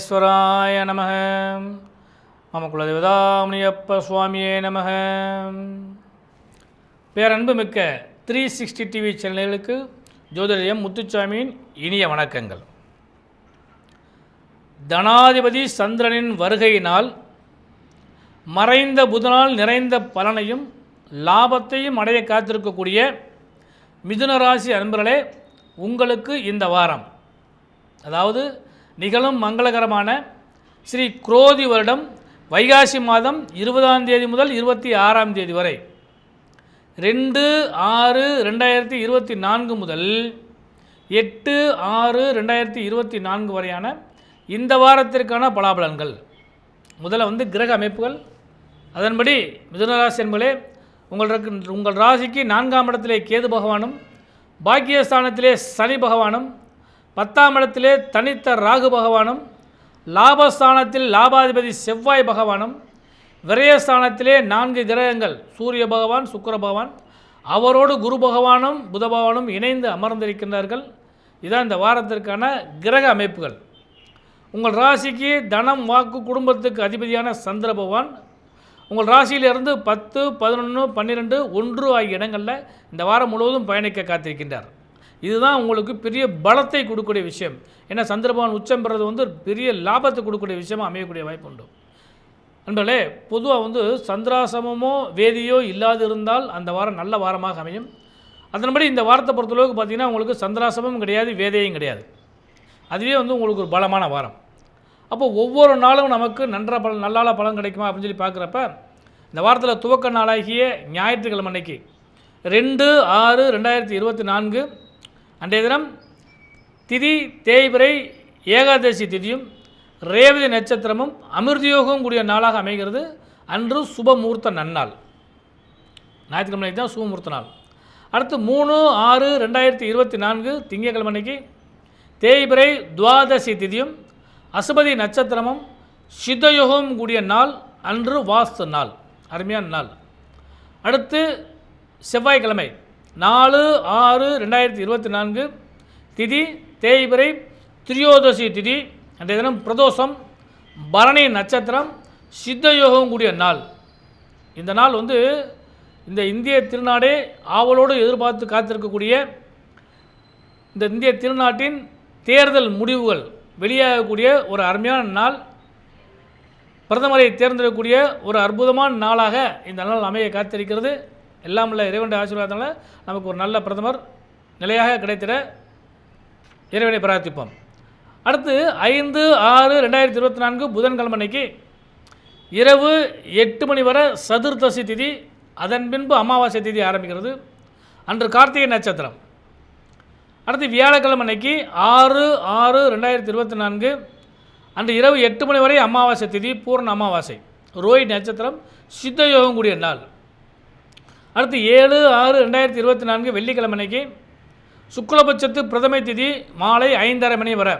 விக்னேஸ்வராய நம. மம குலதேவதாமணியப்ப சுவாமியே நம. பேரன்பு மிக்க த்ரீ சிக்ஸ்டி டிவி சேனல்களுக்கு ஜோதிடம் முத்துச்சாமியின் இனிய வணக்கங்கள். தனாதிபதி சந்திரனின் வருகையினால் மறைந்த புதனால் நிறைந்த பலனையும் லாபத்தையும் அடைய காத்திருக்கக்கூடிய மிதுன ராசி அன்பர்களே உங்களுக்கு இந்த வாரம் அதாவது நிகழும் மங்களகரமான ஸ்ரீ குரோதி வருடம் வைகாசி மாதம் இருபதாம் தேதி முதல் இருபத்தி ஆறாம் தேதி வரை. ரெண்டு ஆறு ரெண்டாயிரத்தி இருபத்தி நான்கு முதல் எட்டு ஆறு ரெண்டாயிரத்தி இருபத்தி நான்கு வரையான இந்த வாரத்திற்கான பலாபலன்கள். முதல்ல வந்து கிரக அமைப்புகள். அதன்படி மிதுனராசி என்பதே உங்களுக்கு உங்கள் ராசிக்கு நான்காம் இடத்திலே கேது பகவானும் பாக்கியஸ்தானத்திலே சனி பகவானும் பத்தாம் இடத்திலே தனித்த ராகு பகவானும் லாபஸ்தானத்தில் லாபாதிபதி செவ்வாய் பகவானும் விரயஸ்தானத்திலே நான்கு கிரகங்கள் சூரிய பகவான் சுக்கர பகவான் அவரோடு குரு பகவானும் புத பகவானும் இணைந்து அமர்ந்திருக்கின்றார்கள். இதான் இந்த வாரத்திற்கான கிரக அமைப்புகள். உங்கள் ராசிக்கு தனம் வாக்கு குடும்பத்துக்கு அதிபதியான சந்திர பகவான் உங்கள் ராசியிலிருந்து பத்து பதினொன்று பன்னிரெண்டு ஒன்று ஆகிய இடங்களில் இந்த வாரம் முழுவதும் பயணிக்க காத்திருக்கின்றார். இதுதான் உங்களுக்கு பெரிய பலத்தை கொடுக்கக்கூடிய விஷயம். ஏன்னா சந்திரபவன் உச்சம் பெறது வந்து ஒரு பெரிய லாபத்தை கொடுக்கக்கூடிய விஷயமாக அமையக்கூடிய வாய்ப்பு உண்டு. நண்பர்களே பொதுவாக வந்து சந்திராசமமோ வேதியோ இல்லாது இருந்தால் அந்த வாரம் நல்ல வாரமாக அமையும். அதன்படி இந்த வாரத்தை பொறுத்தளவுக்கு பார்த்தீங்கன்னா உங்களுக்கு சந்திராசமும் கிடையாது வேதையும் கிடையாது. அதுவே வந்து உங்களுக்கு ஒரு பலமான வாரம். அப்போ ஒவ்வொரு நாளும் நமக்கு நன்ற பலன் நல்லால பலன் கிடைக்குமா அப்படின்னு சொல்லி பார்க்குறப்ப இந்த வாரத்தில் துவக்க நாளாகிய ஞாயிற்றுக்கிழமை அன்னைக்கு ரெண்டு ஆறு ரெண்டாயிரத்தி இருபத்தி நான்கு அன்றைய தினம் திதி தேய்பிரை ஏகாதசி திதியும் ரேவதி நட்சத்திரமும் அமிர்தயோகம் கூடிய நாளாக அமைகிறது. அன்று சுபமூர்த்த நன்னாள். ஞாயிற்றுக்கிழமை தான் சுபமூர்த்த நாள். அடுத்து மூணு ஆறு ரெண்டாயிரத்தி இருபத்தி நான்கு திங்கக்கிழமை அன்னைக்கு தேய்பிரை துவாதசி திதியும் அசுபதி நட்சத்திரமும் சித்தயோகம் கூடிய நாள். அன்று வாஸ்து நாள். அருமையான நாள். அடுத்து செவ்வாய்க்கிழமை. நாலு ஆறு ரெண்டாயிரத்தி இருபத்தி நான்கு திதி தேய்பிரை திரியோதசி திதி அன்றைய தினம் பிரதோஷம் பரணி நட்சத்திரம் சித்தயோகம் கூடிய நாள். இந்த நாள் வந்து இந்த இந்திய திருநாடே ஆவலோடு எதிர்பார்த்து காத்திருக்கக்கூடிய இந்த இந்திய திருநாட்டின் தேர்தல் முடிவுகள் வெளியாகக்கூடிய ஒரு அருமையான நாள். பிரதமரை தேர்ந்தெடுக்கக்கூடிய ஒரு அற்புதமான நாளாக இந்த நாள் அமைய காத்திருக்கிறது. எல்லாம் உள்ள இறைவனுடைய ஆசீர்வாதத்தில் நமக்கு ஒரு நல்ல பிரதமர் நிலையாக கிடைத்திட இறைவனை பிரார்த்திப்போம். அடுத்து ஐந்து ஆறு ரெண்டாயிரத்தி இருபத்தி நான்கு புதன்கிழமை அன்னைக்கு இரவு எட்டு மணி வரை சதுர்தசி திதி அதன் பின்பு அமாவாசை திதி ஆரம்பிக்கிறது. அன்று கார்த்திகை நட்சத்திரம். அடுத்து வியாழக்கிழமை அன்னைக்கு ஆறு ஆறு ரெண்டாயிரத்தி இருபத்தி நான்கு அன்று இரவு எட்டு மணி வரை அமாவாசை திதி பூர்ண அமாவாசை. ரோஹி நட்சத்திரம் சித்த யோகம் கூடிய நாள். அடுத்து ஏழு ஆறு ரெண்டாயிரத்தி இருபத்தி நான்கு வெள்ளிக்கிழமை அன்னைக்கு சுக்லபட்சத்து பிரதமை திதி மாலை ஐந்தரை மணி வரை.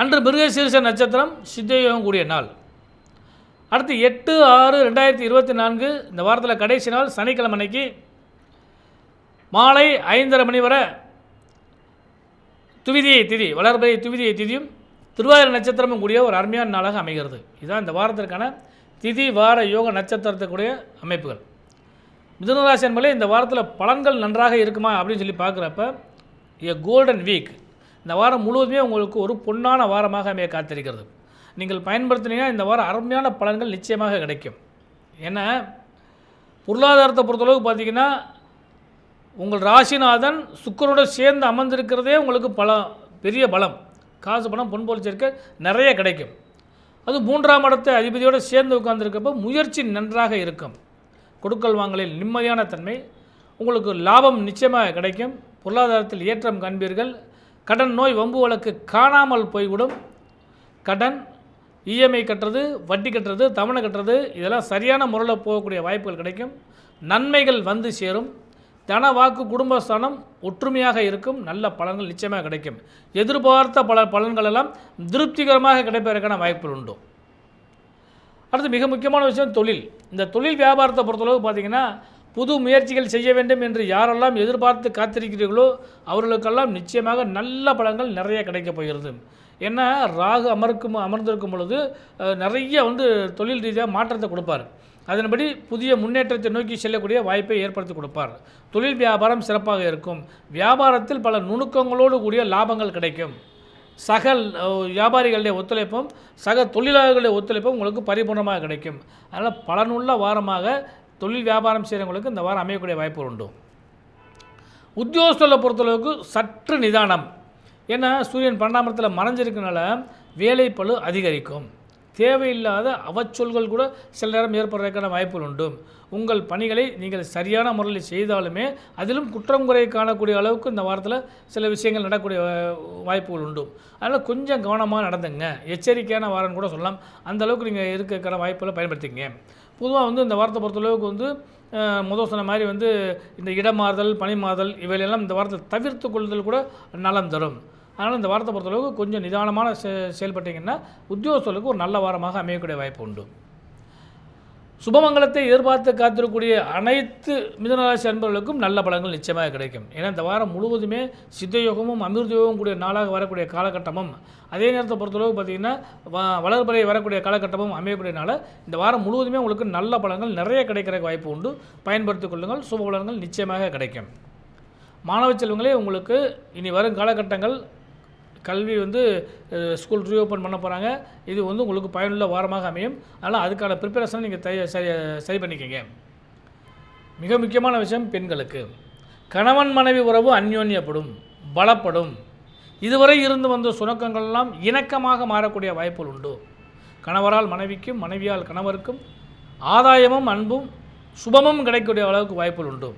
அன்று மிருகசீர்ஷ நட்சத்திரம் சித்தயோகம் கூடிய நாள். அடுத்து எட்டு ஆறு ரெண்டாயிரத்தி இருபத்தி நான்கு இந்த வாரத்தில் கடைசி நாள் சனிக்கிழமை அன்னைக்கு மாலை ஐந்தரை மணி வரை துவிதியை திதி வளர்பறை துவிதியை திதியும் திருவாயூர் நட்சத்திரமும் கூடிய ஒரு அருமையான நாளாக அமைகிறது. இதுதான் இந்த வாரத்திற்கான திதி வார யோக நட்சத்திரத்துக்குடைய அமைப்புகள். மிதுனராசி என்பதே இந்த வாரத்தில் பலன்கள் நன்றாக இருக்குமா அப்படின்னு சொல்லி பார்க்குறப்ப எ கோல்டன் வீக் இந்த வாரம் முழுவதுமே உங்களுக்கு ஒரு பொன்னான வாரமாக அமைய காத்திருக்கிறது. நீங்கள் பயன்படுத்தினீங்கன்னா இந்த வாரம் அருமையான பலன்கள் நிச்சயமாக கிடைக்கும். ஏன்னா பொருளாதாரத்தை பொறுத்தளவுக்கு பார்த்தீங்கன்னா உங்கள் ராசிநாதன் சுக்கரோடு சேர்ந்து அமர்ந்திருக்கிறதே உங்களுக்கு பல பெரிய பலம். காசு பணம் பொன்பொருள் சேர்க்க நிறைய கிடைக்கும். அது மூன்றாம் இடத்தை அதிபதியோடு சேர்ந்து உட்கார்ந்துருக்கப்போ முயற்சி நன்றாக இருக்கும். கொடுக்கல் வாங்கலில் நிம்மதியான தன்மை உங்களுக்கு லாபம் நிச்சயமாக கிடைக்கும். பொருளாதாரத்தில் ஏற்றம் காண்பீர்கள். கடன் நோய் வம்பு வழக்கு காணாமல் போய்விடும். கடன் இஎம்ஐ கட்டுறது வட்டி கட்டுறது தவணை கட்டுறது இதெல்லாம் சரியான முறையில் போகக்கூடிய வாய்ப்புகள் கிடைக்கும். நன்மைகள் வந்து சேரும். தன வாக்கு குடும்பஸ்தானம் ஒற்றுமையாக இருக்கும். நல்ல பலன்கள் நிச்சயமாக கிடைக்கும். எதிர்பார்த்த பல பலன்கள் எல்லாம் திருப்திகரமாக கிடைப்பதற்கான வாய்ப்புகள் உண்டு. அடுத்து மிக முக்கியமான விஷயம் தொழில். இந்த தொழில் வியாபாரத்தை பொறுத்தளவு பார்த்தீங்கன்னா புது முயற்சிகள் செய்ய வேண்டும் என்று யாரெல்லாம் எதிர்பார்த்து காத்திருக்கிறீர்களோ அவர்களுக்கெல்லாம் நிச்சயமாக நல்ல பலன்கள் நிறைய கிடைக்கப் போகிறது. ஏன்னா ராகு அமர்க்கும் அமர்ந்திருக்கும் பொழுது நிறைய வந்து தொழில் ரீதியாக மாற்றத்தை கொடுப்பார். அதன்படி புதிய முன்னேற்றத்தை நோக்கி செல்லக்கூடிய வாய்ப்பை ஏற்படுத்தி கொடுப்பார். தொழில் வியாபாரம் சிறப்பாக இருக்கும். வியாபாரத்தில் பல நுணுக்கங்களோடு கூடிய லாபங்கள் கிடைக்கும். சக வியாபாரிகளுடைய ஒத்துழைப்பும் சக தொழிலாளர்களுடைய ஒத்துழைப்பும் உங்களுக்கு பரிபூர்ணமாக கிடைக்கும். அதனால் பலனுள்ள வாரமாக தொழில் வியாபாரம் செய்கிறவங்களுக்கு இந்த வாரம் அமையக்கூடிய வாய்ப்பு உண்டு. உத்தியோகஸ்தலை பொறுத்தளவுக்கு சற்று நிதானம். ஏன்னா சூரியன் பன்னெண்டாமத்தில் மறைஞ்சிருக்கனால வேலைப்பளு அதிகரிக்கும். தேவையில்லாத அவச்சொல்கள் கூட சில நேரம் ஏற்படுறதுக்கான வாய்ப்புகள் உண்டு. உங்கள் பணிகளை நீங்கள் சரியான முறையில் செய்தாலுமே அதிலும் குற்றம் குறை காணக்கூடிய அளவுக்கு இந்த வாரத்தில் சில விஷயங்கள் நடக்கக்கூடிய வாய்ப்புகள் உண்டு. அதனால் கொஞ்சம் கவனமாக நடந்துங்க. எச்சரிக்கையான வாரம்னு கூட சொல்லலாம். அந்த அளவுக்கு நீங்கள் இருக்கிற வாய்ப்புகளை பயன்படுத்திங்க பொதுவாக வந்து இந்த வாரத்தை பொறுத்தளவுக்கு வந்து முதல் சொன்ன மாதிரி வந்து இந்த இடமாறுதல் பணிமாறுதல் இவையெல்லாம் இந்த வாரத்தை தவிர்த்து கொள்ளுதல் கூட நலம் தரும். அதனால் இந்த வாரத்தை பொறுத்தளவுக்கு கொஞ்சம் நிதானமான செ செயல்பட்டீங்கன்னா உத்தியோகஸ்தர்களுக்கு ஒரு நல்ல வாரமாக அமையக்கூடிய வாய்ப்பு உண்டு. சுபமங்கலத்தை எதிர்பார்த்து காத்திருக்கக்கூடிய அனைத்து மிதனராசி அன்பர்களுக்கும் நல்ல பலங்கள் நிச்சயமாக கிடைக்கும். ஏன்னா இந்த வாரம் முழுவதுமே சித்தயோகமும் அமிர்தயோகமும் கூடிய நாளாக வரக்கூடிய காலகட்டமும் அதே நேரத்தை பொறுத்தளவு பார்த்திங்கன்னா வ- வரக்கூடிய காலகட்டமும் அமையக்கூடியனால இந்த வாரம் முழுவதுமே உங்களுக்கு நல்ல பலங்கள் நிறைய கிடைக்கிற வாய்ப்பு உண்டு. பயன்படுத்திக் கொள்ளுங்கள். சுப பலன்கள் நிச்சயமாக கிடைக்கும். மாணவ செல்வங்களே உங்களுக்கு இனி வரும் காலகட்டங்கள் கல்வி வந்து ஸ்கூல் ரீஓப்பன் பண்ண போகிறாங்க இது வந்து உங்களுக்கு பயனுள்ள வாரமாக அமையும். அதனால் அதுக்கான ப்ரிப்பரேஷனை நீங்கள் தய சரி சரி மிக முக்கியமான விஷயம் பெண்களுக்கு. கணவன் மனைவி உறவு அந்யோன்யப்படும் பலப்படும். இதுவரை இருந்து வந்த சுணக்கங்கள்லாம் இணக்கமாக மாறக்கூடிய வாய்ப்புகள் உண்டு. கணவரால் மனைவிக்கும் மனைவியால் கணவருக்கும் ஆதாயமும் அன்பும் சுபமும் கிடைக்கக்கூடிய அளவுக்கு வாய்ப்புகள் உண்டு.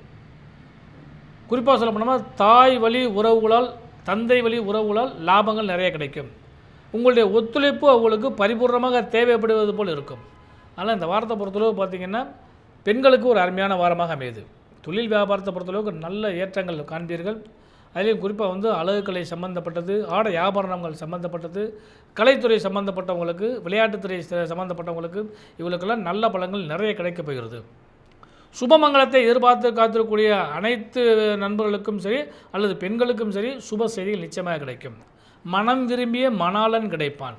குறிப்பாக சொல்ல போனோம்னா தாய் வழி உறவுகளால் தந்தை வழி உறவுகளால் லாபங்கள் நிறைய கிடைக்கும். உங்களுடைய ஒத்துழைப்பு அவங்களுக்கு பரிபூர்ணமாக தேவைப்படுவது போல் இருக்கும். ஆனால் இந்த வாரத்தை பொறுத்தளவு பார்த்திங்கன்னா பெண்களுக்கு ஒரு அருமையான வாரமாக அமையுது. தொழில் வியாபாரத்தை பொறுத்தளவுக்கு நல்ல ஏற்றங்கள் காண்பீர்கள். அதிலையும் குறிப்பாக வந்து அழகுக்கலை சம்மந்தப்பட்டது ஆடை வியாபாரணங்கள் சம்மந்தப்பட்டது கலைத்துறை சம்மந்தப்பட்டவங்களுக்கு விளையாட்டுத்துறை சம்மந்தப்பட்டவங்களுக்கு இவங்களுக்கெல்லாம் நல்ல பலங்கள் நிறைய கிடைக்கப் போகிறது. சுபமங்கலத்தை எதிர்பார்த்து காத்திருக்கக்கூடிய அனைத்து நண்பர்களுக்கும் சரி அல்லது பெண்களுக்கும் சரி சுப செய்திகள் நிச்சயமாக கிடைக்கும். மனம் விரும்பிய மணாளன் கிடைப்பான்.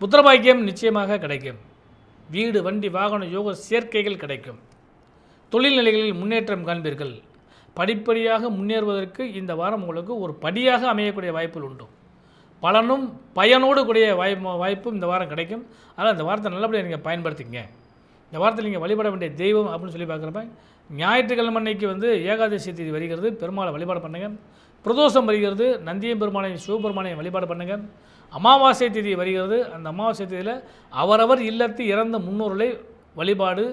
புத்திரபாக்கியம் நிச்சயமாக கிடைக்கும். வீடு வண்டி வாகன யோக சேர்க்கைகள் கிடைக்கும். தொழில்நிலைகளில் முன்னேற்றம் காண்பீர்கள். படிப்படியாக முன்னேறுவதற்கு இந்த வாரம் உங்களுக்கு ஒரு படியாக அமையக்கூடிய வாய்ப்புகள் உண்டு. பலனும் பயனோடு கூடிய வாய்ப்பு வாய்ப்பும் இந்த வாரம் கிடைக்கும். அதனால் இந்த வாரத்தை நல்லபடியாக நீங்கள் பயன்படுத்திங்க இந்த வாரத்தில் நீங்கள் வழிபட வேண்டிய தெய்வம் அப்படின்னு சொல்லி பார்க்குறப்ப ஞாயிற்றுக்கிழமை அன்னைக்கு வந்து ஏகாதசி தேதி வருகிறது. பெருமாளை வழிபாடு பண்ணுங்கள் பிரதோஷம் வருகிறது. நந்தியம் பெருமானையும் சிவபெருமானையும் வழிபாடு பண்ணுங்கள் அமாவாசை தேதி வருகிறது. அந்த அமாவாசை தேதியில் அவரவர் இல்லத்து இறந்த முன்னோர்களை வழிபாடு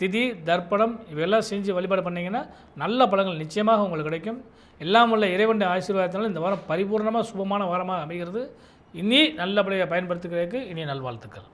திதி தர்ப்பணம் இவையெல்லாம் செஞ்சு வழிபாடு பண்ணிங்கன்னா நல்ல பலன்கள் நிச்சயமாக உங்களுக்கு கிடைக்கும். எல்லாம் உள்ள இறைவனுடைய ஆசீர்வாதத்தினால் இந்த வாரம் பரிபூர்ணமாக சுபமான வாரமாக அமைகிறது. இனி நல்லபடியாக பயன்படுத்துகிறதுக்கு இனி நல்வாழ்த்துக்கள்.